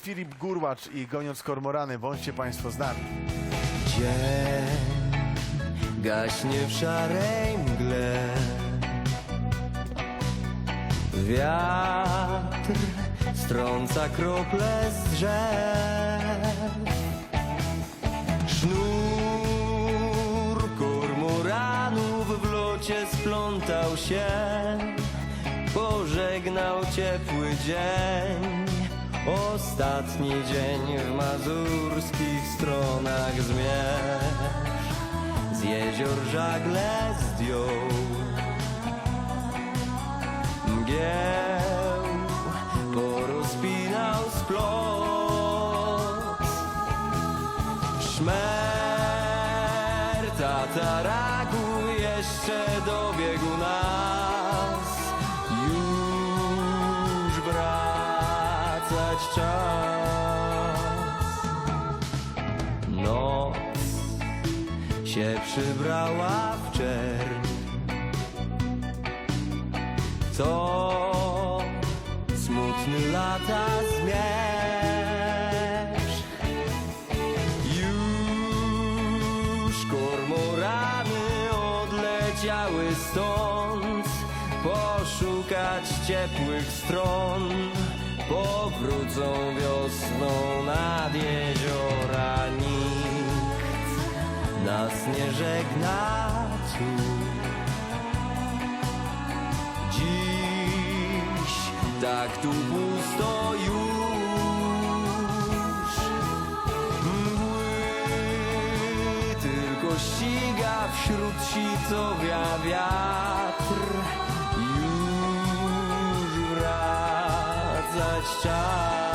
Filip Gurłacz i Goniąc Kormorany. Bądźcie Państwo z nami. Dzień gaśnie w szarej mgle Wiatr strąca krople z drzew Sznur kormoranów w locie splątał się Pożegnał ciepły dzień Ostatni dzień w mazurskich stronach zmierz Z jezior żagle zdjął Mgieł porozpinał splot. Szmer tataraku jeszcze dobiegł nas wracać czas. Noc się przybrała w czerń. To smutny lata zmierzch już kormorany odleciały stąd Poszukać ciepłych stron nas nie żegna tu. Dziś tak tu pusto już. Mgły tylko ściga wśród sitowia wiatr. Już wracać czas